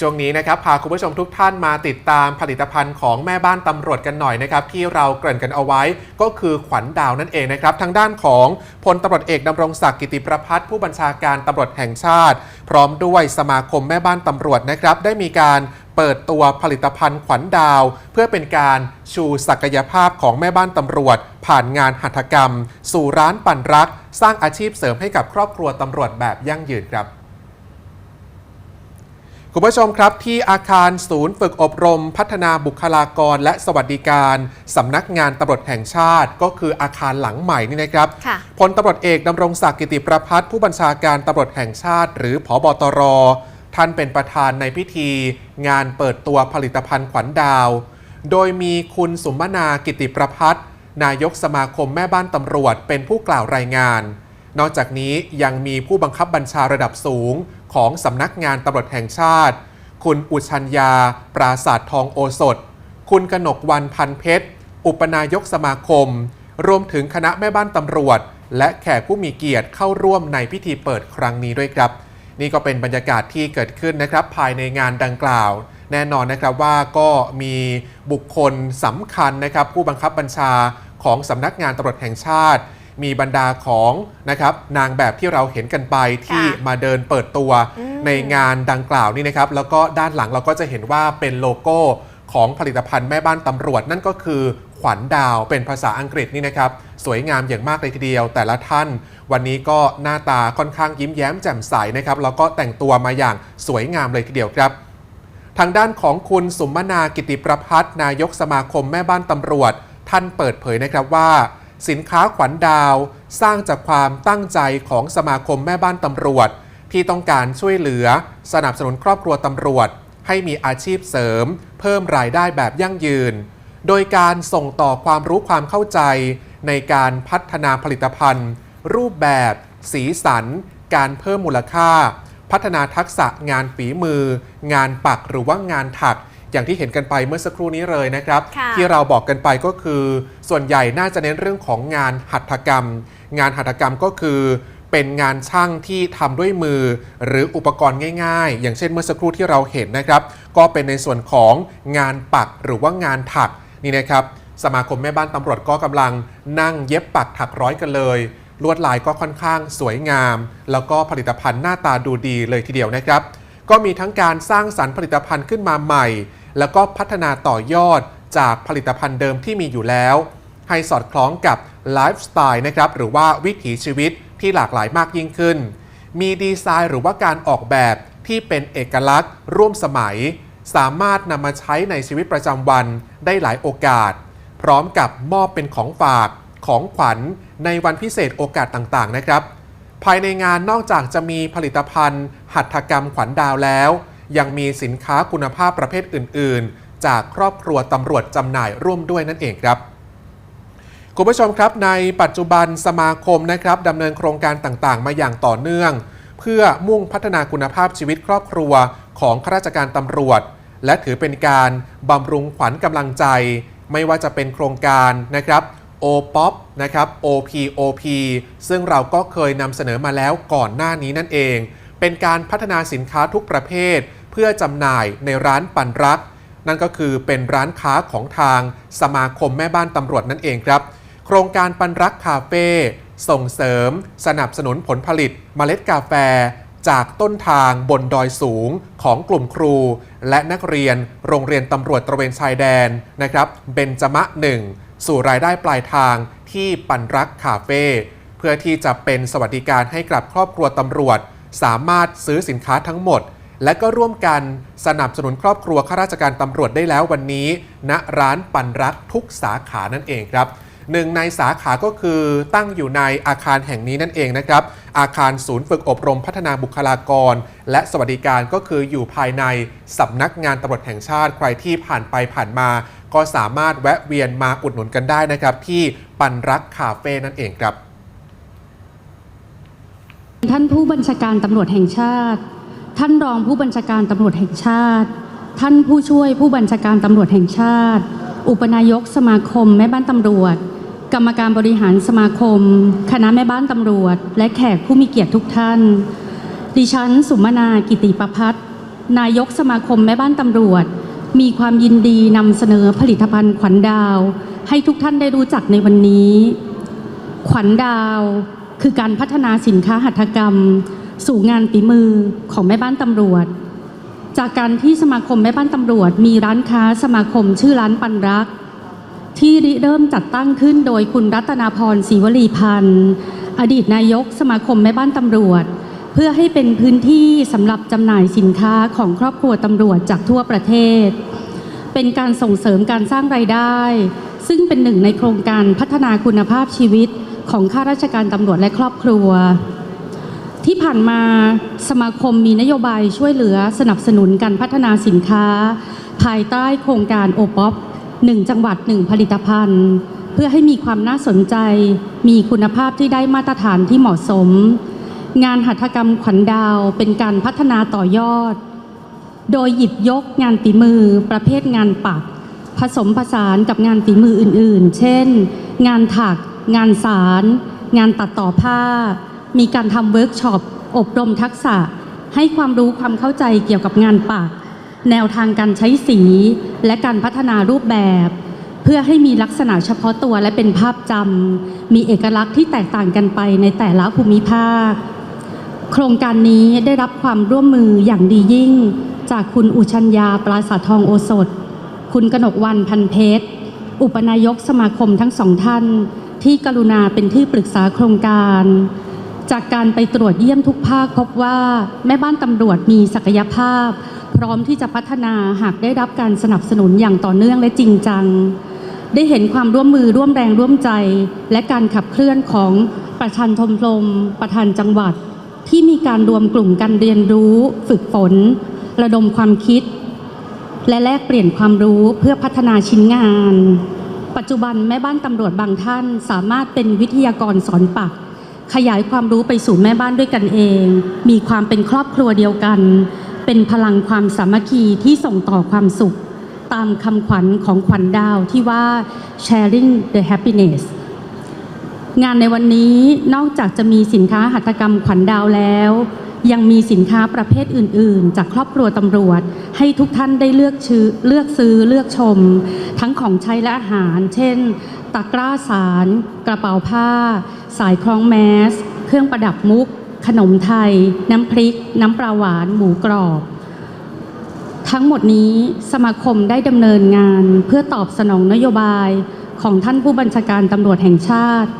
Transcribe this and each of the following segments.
ช่วงนี้นะครับพาคุณผู้ชมทุกท่านมาติดตามผลิตภัณฑ์ของแม่บ้านตำรวจกันหน่อยนะครับที่เราเกริ่นกันเอาไว้ก็คือขวัญดาวนั่นเองนะครับทางด้านของพลตำรวจเอกดำรงศักดิ์กิติประพัฒน์ผู้บัญชาการตำรวจแห่งชาติ พร้อมด้วยสมาคมแม่บ้านตำรวจนะครับได้มีการเปิดตัวผลิตภัณฑ์ขวัญดาว เพื่อเป็นการชูศักยภาพของแม่บ้านตำรวจ ผ่านงานหัตถกรรม สู่ร้านปั่นรัก สร้างอาชีพเสริมให้กับครอบครัวตำรวจแบบยั่งยืนครับ คุณผู้ชมครับที่อาคารศูนย์ฝึกอบรม พัฒนาบุคลากร และสวัสดิการสำนักงานตำรวจแห่งชาติ ก็คืออาคารหลังใหม่นี่นะครับค่ะพลตำรวจเอกดำรงศักดิ์กิติประพัฒน์ผู้บัญชาการตำรวจแห่งชาติ หรือผอบตร ท่านเป็นประธานในพิธี งานเปิดตัวผลิตภัณฑ์ขวัญดาว โดยมีคุณสุมนากิติประพัฒน์นายกสมาคมแม่บ้านตำรวจเป็นผู้กล่าวรายงาน นอกจากนี้ยังมีผู้บังคับบัญชาระดับสูง ของสำนักงานตำรวจแห่งชาติ คุณอุชัญญา ปราศาสตร์ทองโอสถ คุณกนกวันพันเพชร อุปนายกสมาคม รวมถึงคณะแม่บ้านตำรวจ และแขกผู้มีเกียรติเข้าร่วมในพิธีเปิดครั้งนี้ด้วยครับ นี่ก็เป็นบรรยากาศที่เกิดขึ้นนะครับ ภายในงานดังกล่าว แน่นอนนะครับว่าก็มีบุคคลสำคัญนะครับ ผู้บังคับบัญชาของสำนักงานตำรวจแห่งชาติ มีบรรดาของนะครับนางแบบที่เราเห็นกันไปที่ค่ะมาเดินเปิดตัวอืมในงานดังกล่าวนี่นะครับ แล้วก็ด้านหลังเราก็จะเห็นว่าเป็นโลโก้ของผลิตภัณฑ์แม่บ้านตำรวจ นั่นก็คือขวัญดาวเป็นภาษาอังกฤษนี่นะครับ สวยงามอย่างมากเลยทีเดียว แต่ละท่าน วันนี้ก็หน้าตาค่อนข้างยิ้มแย้มแจ่มใสนะครับแล้วก็แต่งตัวมาอย่างสวยงามเลยทีเดียวครับ ทางด้านของคุณสุมนากิติประพัฒน์นายกสมาคมแม่บ้านตำรวจ ท่านเปิดเผยนะครับว่า สินค้าขวัญดาว สร้างจากความตั้งใจของสมาคมแม่บ้านตำรวจ ที่ต้องการช่วยเหลือ สนับสนุนครอบครัวตำรวจ ให้มีอาชีพเสริม เพิ่มรายได้แบบยั่งยืน โดยการส่งต่อความรู้ความเข้าใจ ในการพัฒนาผลิตภัณฑ์ รูปแบบ สีสัน การเพิ่มมูลค่า พัฒนาทักษะงานฝีมือ งานปักหรือว่างานถัก อย่างที่เห็นกันไปเมื่อสักครู่นี้เลยนะครับค่ะที่เราบอกกันไปก็คือ ส่วนใหญ่น่าจะเน้นเรื่องของงานหัตถกรรม งานหัตถกรรมก็คือเป็นงานช่างที่ทำด้วยมือ หรืออุปกรณ์ง่าย ๆ อย่างเช่นเมื่อสักครู่ที่เราเห็นนะครับ ก็เป็นในส่วนของงานปักหรือว่างานถักนี่นะครับ สมาคมแม่บ้านตำรวจก็กำลังนั่งเย็บปักถักร้อยกันเลย ลวดลายก็ค่อนข้างสวยงาม แล้วก็ผลิตภัณฑ์หน้าตาดูดีเลยทีเดียวนะครับ ก็มีทั้งการสร้างสรรค์ผลิตภัณฑ์ขึ้นมาใหม่ แล้วก็พัฒนาต่อยอดจากผลิตภัณฑ์เดิมที่มีอยู่แล้ว ให้สอดคล้องกับไลฟ์สไตล์นะครับหรือว่าวิถีชีวิตที่หลากหลายมากยิ่งขึ้น มีดีไซน์หรือว่าการออกแบบที่เป็นเอกลักษณ์ ร่วมสมัย สามารถนำมาใช้ในชีวิตประจำวันได้หลายโอกาส พร้อมกับมอบเป็นของฝากของขวัญในวันพิเศษโอกาสต่างๆนะครับ ภายในงานนอกจากจะมีผลิตภัณฑ์ หัตถกรรมขวัญดาวแล้ว ยังมีสินค้าคุณภาพประเภทอื่น ๆ จากครอบครัวตำรวจจำหน่ายร่วมด้วยนั่นเองครับคุณผู้ชมครับในปัจจุบันสมาคมนะครับดำเนินโครงการต่างๆ มาอย่างต่อเนื่อง เพื่อมุ่งพัฒนาคุณภาพชีวิตครอบครัวของข้าราชการตำรวจ และถือเป็นการบำรุงขวัญกำลังใจ ไม่ว่าจะเป็นโครงการนะครับ o p o p นะครับ OPOP ซึ่งเราก็เคยนำเสนอมาแล้วก่อนหน้านี้นั่นเอง เป็นการพัฒนาสินค้าทุกประเภท เพื่อจำหน่ายในร้านปันรัก นั่นก็คือเป็นร้านค้าของทางสมาคมแม่บ้านตำรวจนั่นเองครับ โครงการปันรักคาเฟ่ส่งเสริม สนับสนุนผลผลิตเมล็ดกาแฟ จากต้นทางบนดอยสูงของกลุ่มครู และนักเรียนโรงเรียนตำรวจตระเวนชายแดนนะครับเบนจมะหนึ่ง สู่รายได้ปลายทางที่ปันรักคาเฟ่เพื่อที่จะเป็นสวัสดิการให้กับครอบครัวตำรวจ สามารถซื้อสินค้าทั้งหมด และก็ร่วมกันสนับสนุนครอบครัวข้าราชการตำรวจได้แล้ววันนี้ณร้านปันรักทุกสาขานั่นเองครับ หนึ่งในสาขาก็คือตั้งอยู่ในอาคารแห่งนี้นั่นเองนะครับ อาคารศูนย์ฝึกอบรมพัฒนาบุคลากร และสวัสดิการก็คืออยู่ภายในสำนักงานตำรวจแห่งชาติใครที่ผ่านไปผ่านมา ก็สามารถแวะเวียนมาอุดหนุนกันได้นะครับ ที่ปันรักคาเฟ่นั่นเองครับ ท่านผู้บัญชาการตำรวจแห่งชาติ ท่านรองผู้บัญชาการตำรวจแห่งชาติ ท่านผู้ช่วยผู้บัญชาการตำรวจแห่งชาติ อุปนายกสมาคมแม่บ้านตำรวจ กรรมการบริหารสมาคม คณะแม่บ้านตำรวจ และแขกผู้มีเกียรติทุกท่าน ดิฉัน สุมนากิติประพัฒนายกสมาคมแม่บ้านตำรวจ มีความยินดีนำเสนอผลิตภัณฑ์ขวัญดาว ให้ทุกท่านได้รู้จักในวันนี้ ขวัญดาว คือการพัฒนาสินค้าหัตถกรรม สู่งานฝีมือของแม่บ้านตำรวจ จากการที่สมาคมแม่บ้านตำรวจ มีร้านค้าสมาคมชื่อร้านปันรัก ที่ริเริ่มจัดตั้งขึ้นโดยคุณรัตนาพรศรีวลีพันธ์ อดีตนายกสมาคมแม่บ้านตำรวจ เพื่อให้เป็นพื้นที่สำหรับจำหน่ายสินค้าของครอบครัวตำรวจจากทั่วประเทศ เป็นการส่งเสริมการสร้างรายได้ ซึ่งเป็นหนึ่งในโครงการพัฒนาคุณภาพชีวิตของข้าราชการตำรวจและครอบครัว ที่ผ่านมาสมาคมมีนโยบายช่วยเหลือสนับสนุนการพัฒนาสินค้า ภายใต้โครงการโอป๊อป หนึ่งจังหวัดหนึ่งผลิตภัณฑ์ เพื่อให้มีความน่าสนใจ มีคุณภาพที่ได้มาตรฐานที่เหมาะสม งานหัตถกรรมขวัญดาวเป็นการพัฒนาต่อยอด โดยหยิบยกงานฝีมือ ประเภทงานปัก ผสมผสานกับงานฝีมืออื่น ๆ เช่น งานถัก งานสาร งานตัดต่อผ้า มีการทำเวิร์กช็อปอบรมทักษะให้ความรู้ความเข้าใจเกี่ยวกับงานปัก แนวทางการใช้สีและการพัฒนารูปแบบ เพื่อให้มีลักษณะเฉพาะตัวและเป็นภาพจำมีเอกลักษณ์ที่แตกต่างกันไปในแต่ละภูมิภาค โครงการนี้ได้รับความร่วมมืออย่างดียิ่ง จากคุณอุชัญญาปราสาททองโอสถ คุณกนกวันพันเพชร อุปนายกสมาคมทั้งสองท่าน ที่กรุณาเป็นที่ปรึกษาโครงการ จากการไปตรวจเยี่ยมทุกภาคพบว่าแม่บ้านตำรวจมีศักยภาพ พร้อมที่จะพัฒนาหากได้รับการสนับสนุนอย่างต่อเนื่องและจริงจัง ได้เห็นความร่วมมือร่วมแรงร่วมใจ และการขับเคลื่อนของประชันทมลมประธานจังหวัด ที่มีการรวมกลุ่มกันเรียนรู้ ฝึกฝน ระดมความคิด และแลกเปลี่ยนความรู้เพื่อพัฒนาชิ้นงาน ปัจจุบันแม่บ้านตำรวจบางท่านสามารถเป็นวิทยากรสอนปัก ขยายความรู้ไปสู่แม่บ้านด้วยกันเอง มีความเป็นครอบครัวเดียวกัน เป็นพลังความสามัคคีที่ส่งต่อความสุข ตามคำขวัญของขวัญดาวที่ว่า sharing the happiness งานในวันนี้นอกจากจะมีสินค้าหัตถกรรมขวัญดาวแล้ว ยังมีสินค้าประเภทอื่น ๆ จากครอบครัวตำรวจ ให้ทุกท่านได้เลือกชื่อเลือกซื้อเลือกชม ทั้งของใช้และอาหาร เช่น ตะกร้าสาร กระเป๋าผ้า สายคล้องแมส เครื่องประดับมุก ขนมไทย น้ำพริก น้ำปลาหวาน หมูกรอบ ทั้งหมดนี้สมาคมได้ดำเนินงานเพื่อตอบสนองนโยบายของท่านผู้บัญชาการตำรวจแห่งชาติ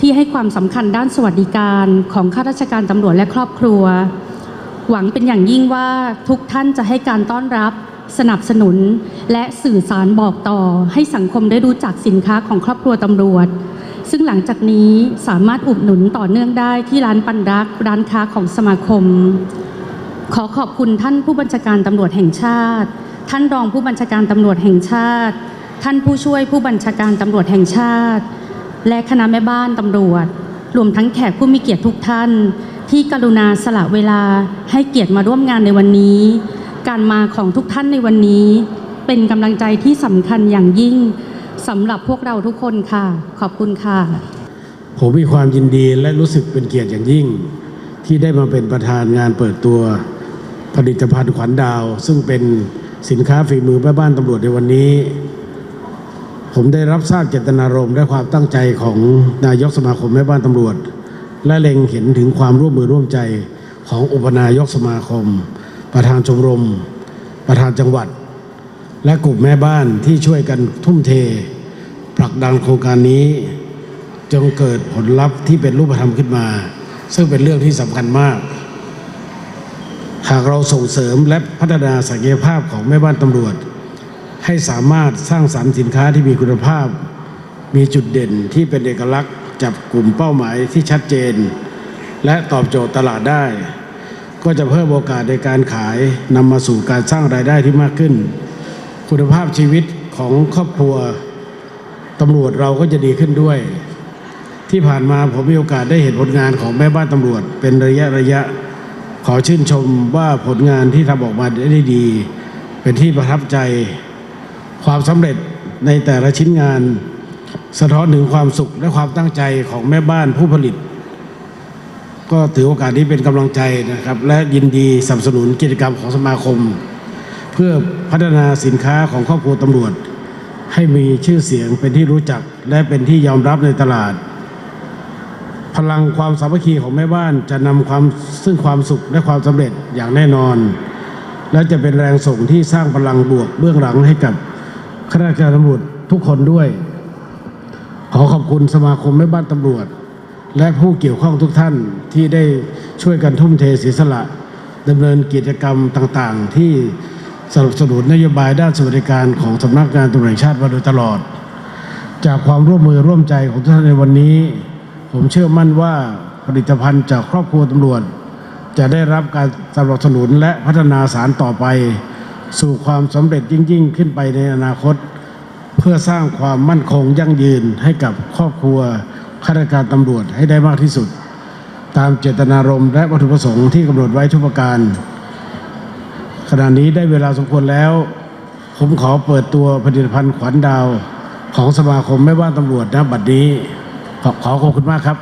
ที่ให้ความสำคัญด้านสวัสดิการของข้าราชการตำรวจและครอบครัว หวังเป็นอย่างยิ่งว่าทุกท่านจะให้การต้อนรับสนับสนุนและสื่อสารบอกต่อให้สังคมได้รู้จักสินค้าของครอบครัวตำรวจ ซึ่งหลังจากนี้สามารถอุดหนุนต่อเนื่องได้ที่ร้านปันรักร้านค้าของสมาคม ขอขอบคุณท่านผู้บัญชาการตำรวจแห่งชาติ ท่านรองผู้บัญชาการตำรวจแห่งชาติ ท่านผู้ช่วยผู้บัญชาการตำรวจแห่งชาติ และคณะแม่บ้านตำรวจ รวมทั้งแขกผู้มีเกียรติทุกท่าน ที่กรุณาสละเวลาให้เกียรติมาร่วมงานในวันนี้ การมาของทุกท่านในวันนี้ เป็นกำลังใจที่สำคัญอย่างยิ่ง สำหรับพวกเราทุกคนค่ะ ขอบคุณค่ะ ผมมีความยินดีและรู้สึกเป็นเกียรติอย่างยิ่ง ที่ได้มาเป็นประธานงานเปิดตัวผลิตภัณฑ์ขวัญดาว ซึ่งเป็นสินค้าฝีมือแม่บ้านตำรวจในวันนี้ ผมได้รับทราบเจตนารมณ์และความตั้งใจของนายกสมาคมแม่บ้านตำรวจ และเล็งเห็นถึงความร่วมมือร่วมใจของอุปนายกสมาคม ประธานชมรม ประธานจังหวัด และกลุ่มแม่บ้านที่ช่วยกันทุ่มเทผลักดันโครงการนี้จงเกิดผลลัพธ์ที่เป็นรูปธรรมขึ้นมา ซึ่งเป็นเรื่องที่สำคัญมาก หากเราส่งเสริมและพัฒนาศักยภาพของแม่บ้านตำรวจ ให้สามารถสร้างสรรค์สินค้าที่มีคุณภาพ มีจุดเด่นที่เป็นเอกลักษณ์จับกลุ่มเป้าหมายที่ชัดเจน และตอบโจทย์ตลาดได้ ก็จะเพิ่มโอกาสในการขายนำมาสู่การสร้างรายได้ที่มากขึ้น คุณภาพชีวิตของครอบครัวตำรวจเราก็จะดีขึ้นด้วย ที่ผ่านมาผมมีโอกาสได้เห็นผลงานของแม่บ้านตำรวจ เป็นระยะระยะ ขอชื่นชมว่าผลงานที่ทำออกมาได้ดี เป็นที่ประทับใจ ความสำเร็จในแต่ละชิ้นงาน สะท้อนถึงความสุขและความตั้งใจของแม่บ้านผู้ผลิต ก็ก็ถือโอกาสนี้เป็นกำลังใจนะครับ และยินดีสนับสนุนกิจกรรมของสมาคม เพื่อพัฒนาสินค้าของครอบครัวตำรวจ ให้มีชื่อเสียงเป็นที่รู้จักและเป็นที่ยอมรับในตลาด พลังความสามัคคีของแม่บ้านจะนำความซึ่งความสุขและความสำเร็จอย่างแน่นอน และจะเป็นแรงส่งที่สร้างพลังบวกเบื้องหลังให้กับข้าราชการตำรวจทุกคนด้วย ขอขอบคุณสมาคมแม่บ้านตำรวจ และผู้เกี่ยวข้องทุกท่านที่ได้ช่วยกันทุ่มเทเสียสละดำเนินกิจกรรมต่างๆ ที่ สนับสนุนนโยบายด้านสวัสดิการของสำนักงานตำรวจแห่งชาติมาโดยตลอด จากความร่วมมือร่วมใจของทุกท่านในวันนี้ ผมเชื่อมั่นว่าผลิตภัณฑ์จากครอบครัวตำรวจ จะได้รับการสนับสนุนและพัฒนาสารต่อไป สู่ความสำเร็จยิ่ง ๆ ขึ้นไปในอนาคต เพื่อสร้างความมั่นคงยั่งยืนให้กับครอบครัวข้าราชการตำรวจให้ได้มากที่สุด ตามเจตนารมณ์และวัตถุประสงค์ที่กำหนดไว้ทุกประการ ขณะนี้ได้เวลาสมควรแล้ว ผมขอเปิดตัวผลิตภัณฑ์ขวัญดาวของสมาคมแม่บ้านตำรวจนะบัดนี้ขอขอบคุณมากครับ